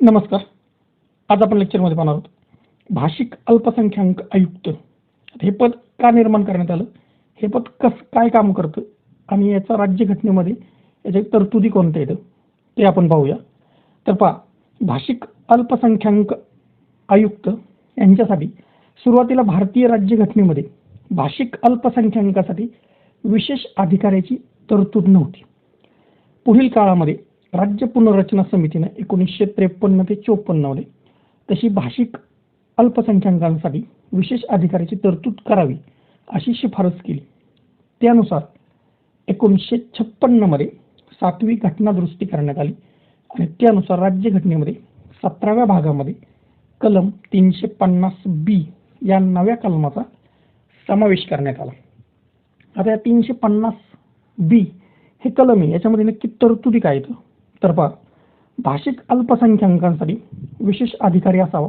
नमस्कार. आज आपण लेक्चरमध्ये पाहणार आहोत. भाषिक अल्पसंख्याक आयुक्त. हे पद का निर्माण करण्यात आलं? हे पद कस काय काम करतं? आणि याचा राज्यघटनेमध्ये याच्या तरतुदी कोणत्या येतं ते आपण पाहूया. तर पहा भाषिक अल्पसंख्याक आयुक्त यांच्यासाठी सुरुवातीला भारतीय राज्यघटनेमध्ये भाषिक अल्पसंख्याकासाठी विशेष अधिकाऱ्याची तरतूद नव्हती. पुढील काळामध्ये राज्य पुनर्रचना समितीनं एकोणीसशे त्रेपन्न ते चोपन्नमध्ये तशी भाषिक अल्पसंख्याकांसाठी विशेष अधिकाराची तरतूद करावी अशी शिफारस केली. त्यानुसार एकोणीसशे छप्पन्नमध्ये सातवी घटना दुरुस्ती करण्यात आली आणि त्यानुसार राज्यघटनेमध्ये सतराव्या भागामध्ये कलम तीनशे पन्नास बी या नव्या कलमाचा समावेश करण्यात आला. आता या तीनशे पन्नास बी हे कलम आहे याच्यामध्ये नक्की तरतुदी काय येतं तर पहा भाषिक अल्पसंख्याकांसाठी विशेष अधिकारी असावा.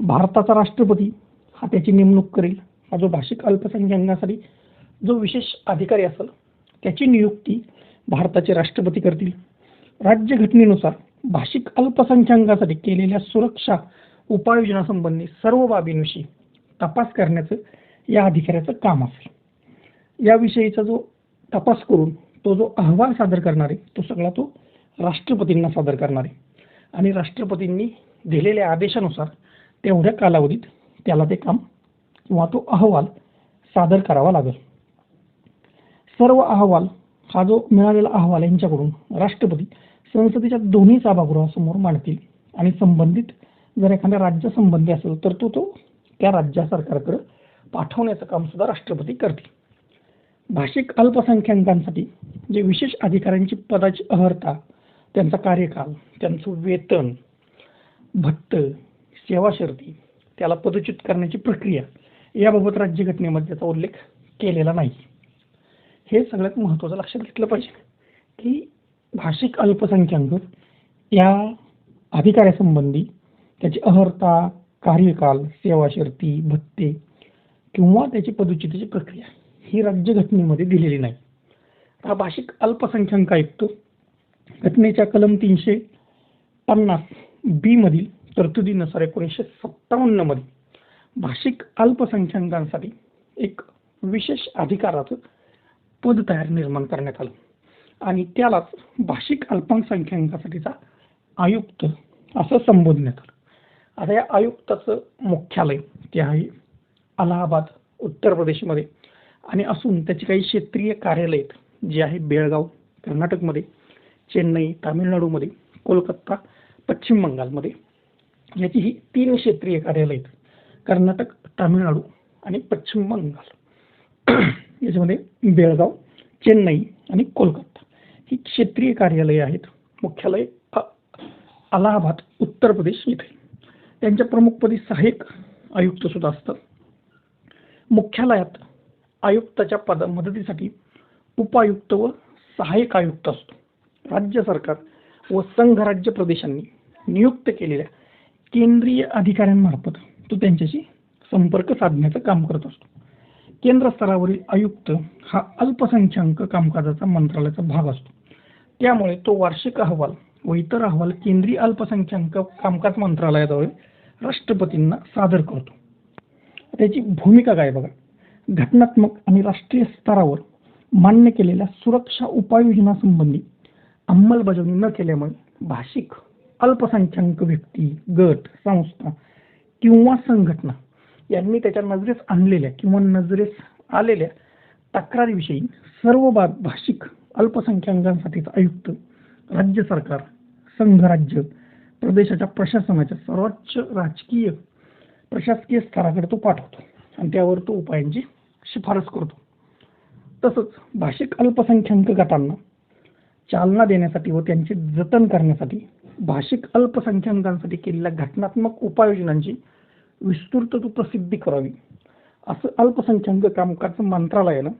भारताचा राष्ट्रपती हा त्याची नेमणूक करेल. हा जो भाषिक अल्पसंख्याकांसाठी जो विशेष अधिकारी असेल त्याची नियुक्ती भारताचे राष्ट्रपती करतील. राज्यघटनेनुसार भाषिक अल्पसंख्याकांसाठी केलेल्या सुरक्षा उपाययोजनासंबंधी सर्व बाबींविषयी तपास करण्याचं या अधिकाऱ्याचं काम असेल. याविषयीचा जो तपास करून तो जो अहवाल सादर करणार आहे तो सगळा तो राष्ट्रपतींना सादर करणार. आहे आणि राष्ट्रपतींनी दिलेल्या आदेशानुसार तेवढ्या कालावधीत त्याला ते काम किंवा तो अहवाल सादर करावा लागेल. सर्व अहवाल हा जो मिळालेला अहवाल यांच्याकडून राष्ट्रपती संसदेच्या दोन्ही सभागृहासमोर मांडतील. आणि संबंधित जर एखाद्या राज्यासंबंधी असेल तर तो तो त्या राज्य सरकारकडे पाठवण्याचं काम सुद्धा राष्ट्रपती करतील. भाषिक अल्पसंख्याकांसाठी जे विशेष अधिकाऱ्यांची पदाची अहर्ता त्यांचा कार्यकाल त्यांचं वेतन भत्त सेवा शर्ती त्याला पदच्युत करण्याची प्रक्रिया याबाबत राज्यघटनेमध्ये त्याचा उल्लेख केलेला नाही. हे सगळ्यात महत्त्वाचं लक्षात घेतलं पाहिजे की भाषिक अल्पसंख्याक या अधिकाऱ्यासंबंधी त्याची अहर्ता कार्यकाल सेवा शर्ती भत्ते किंवा त्याची पदच्युतीची प्रक्रिया ही राज्यघटनेमध्ये दिलेली नाही. हा भाषिक अल्पसंख्याक आयुक्त घटनेच्या कलम तीनशे पन्नास बी मधील तरतुदीनुसार एकोणीसशे सत्तावन्नमध्ये भाषिक अल्पसंख्याकांसाठी एक विशेष अधिकाराचं पद तयार निर्माण करण्यात आलं. आणि त्यालाच भाषिक अल्पसंख्याकांसाठीचा आयुक्त असं संबोधण्यात आलं. आता या आयुक्ताचं मुख्यालय ते आहे अलाहाबाद उत्तर प्रदेशमध्ये. आणि असून त्याची काही क्षेत्रीय कार्यालय आहेत जी आहे बेळगाव कर्नाटकमध्ये. चेन्नई तामिळनाडूमध्ये कोलकाता पश्चिम बंगालमध्ये. याची ही तीन क्षेत्रीय कार्यालय आहेत. कर्नाटक तामिळनाडू आणि पश्चिम बंगाल. याच्यामध्ये बेळगाव चेन्नई आणि कोलकाता ही क्षेत्रीय कार्यालये आहेत. मुख्यालय अलाहाबाद उत्तर प्रदेश इथे. त्यांच्या प्रमुखपदी सहाय्यक आयुक्त सुद्धा असतात. मुख्यालयात आयुक्ताच्या पद मदतीसाठी उपायुक्त व सहाय्यक आयुक्त असतो. राज्य सरकार व संघ राज्य प्रदेशांनी नियुक्त केलेल्या केंद्रीय अधिकाऱ्यांमार्फत तो त्यांच्याशी संपर्क साधण्याचं काम करत असतो. केंद्र स्तरावरील आयुक्त हा अल्पसंख्याक कामकाजाचा मंत्रालयाचा भाग असतो. त्यामुळे तो वार्षिक अहवाल व इतर अहवाल केंद्रीय अल्पसंख्याक कामकाज मंत्रालयाद्वारे राष्ट्रपतींना सादर करतो. त्याची भूमिका काय बघा. घटनात्मक आणि राष्ट्रीय स्तरावर मान्य केलेल्या सुरक्षा उपाययोजनासंबंधी अंमलबजावणी न केल्यामुळे भाषिक अल्पसंख्याक व्यक्ती गट संस्था किंवा संघटना यांनी त्याच्या नजरेस आणलेल्या किंवा नजरेस आलेल्या तक्रारीविषयी सर्व बा भाषिक अल्पसंख्याकांसाठीचा आयुक्त राज्य सरकार संघ राज्य प्रदेशाच्या प्रशासनाच्या सर्वोच्च राजकीय प्रशासकीय स्तराकडे तो पाठवतो आणि त्यावर तो उपायांची शिफारस करतो. तसंच भाषिक अल्पसंख्याक गटांना चालना देण्यासाठी व त्यांचे जतन करण्यासाठी भाषिक अल्पसंख्याकांसाठी केलेल्या घटनात्मक उपाययोजनांची विस्तृत प्रसिद्धी करावी. असं अल्पसंख्याक कामकाज मंत्रालयानं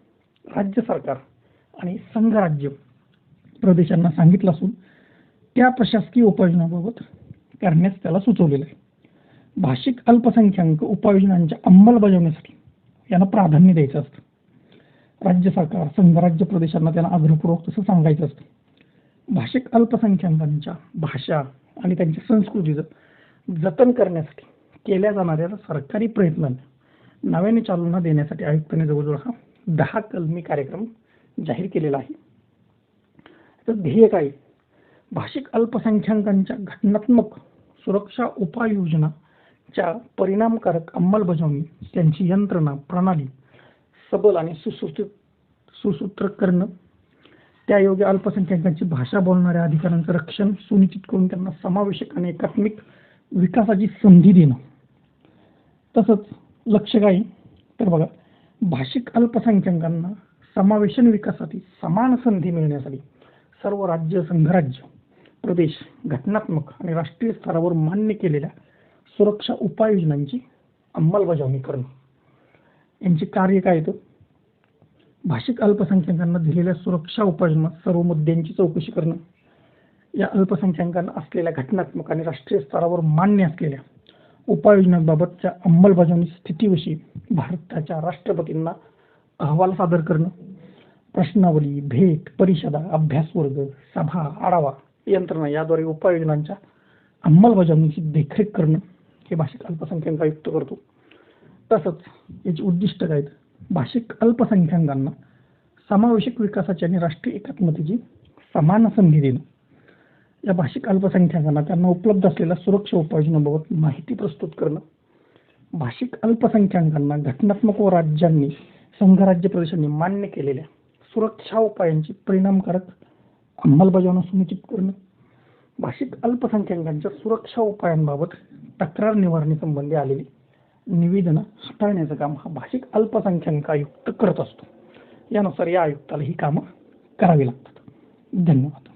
राज्य सरकार आणि संघराज्य प्रदेशांना सांगितलं असून त्या प्रशासकीय उपाययोजनाबाबत करण्यास त्याला सुचवलेलं आहे. भाषिक अल्पसंख्याक उपाययोजनांच्या अंमलबजावणीसाठी यांना प्राधान्य द्यायचं असतं. राज्य सरकार संघराज्य प्रदेशांना त्यांना आग्रहपूर्वक तसं सांगायचं असतं. भाषिक अल्पसंख्याकांच्या भाषा आणि त्यांच्या संस्कृतीचं जतन करण्यासाठी केल्या जाणाऱ्या सरकारी प्रयत्नांना नव्याने चालना देण्यासाठी आयुक्तांनी जवळजवळ हा दहा कलमी कार्यक्रम जाहीर केलेला आहे. तर ध्येय काय? भाषिक अल्पसंख्याकांच्या घटनात्मक सुरक्षा उपाययोजनाच्या परिणामकारक अंमलबजावणी त्यांची यंत्रणा प्रणाली सबल आणि सुसूत्र सुसूत्र करणं त्यायोगे अल्पसंख्याकांची भाषा बोलणाऱ्या अधिकारांचं रक्षण सुनिश्चित करून त्यांना समावेशक आणि एकात्मिक विकासाची संधी देणं. तसंच लक्ष काय तर बघा भाषिक अल्पसंख्याकांना समावेशन विकासासाठी समान संधी मिळण्यासाठी सर्व राज्य संघराज्य प्रदेश घटनात्मक आणि राष्ट्रीय स्तरावर मान्य केलेल्या सुरक्षा उपाययोजनांची अंमलबजावणी करणं. यांचे कार्य काय येतं? भाषिक अल्पसंख्याकांना दिलेल्या सुरक्षा उपाययोजना सर्व मुद्द्यांची चौकशी करणं या अल्पसंख्याकांना असलेल्या घटनात्मक आणि राष्ट्रीय स्तरावर मान्य असलेल्या उपाययोजनांबाबतच्या अंमलबजावणी स्थितीविषयी भारताच्या राष्ट्रपतींना अहवाल सादर करणं प्रश्नावली भेट परिषदा अभ्यासवर्ग सभा आढावा यंत्रणा याद्वारे उपाययोजनांच्या अंमलबजावणीची देखरेख करणं हे भाषिक अल्पसंख्याक आयुक्त करतो तसंच याची उद्दिष्ट काय आहेत? भाषिक अल्पसंख्याकांना समावेशक विकासाची आणि राष्ट्रीय एकात्मतेची समान संधी देणं. या भाषिक अल्पसंख्याकांना त्यांना उपलब्ध असलेल्या सुरक्षा उपाययोजनाबाबत माहिती प्रस्तुत करणं. भाषिक अल्पसंख्याकांना घटनात्मक व राज्यांनी संघराज्य प्रदेशांनी मान्य केलेल्या सुरक्षा उपायांची परिणामकारक अंमलबजावणी सुनिश्चित करणं. भाषिक अल्पसंख्याकांच्या सुरक्षा उपायांबाबत तक्रार निवारणीसंबंधी आलेली निवेदनं हाताळण्याचं काम हा भाषिक अल्पसंख्याक आयुक्त करत असतो. यानुसार या आयुक्ताला ही कामं करावी लागतात. धन्यवाद.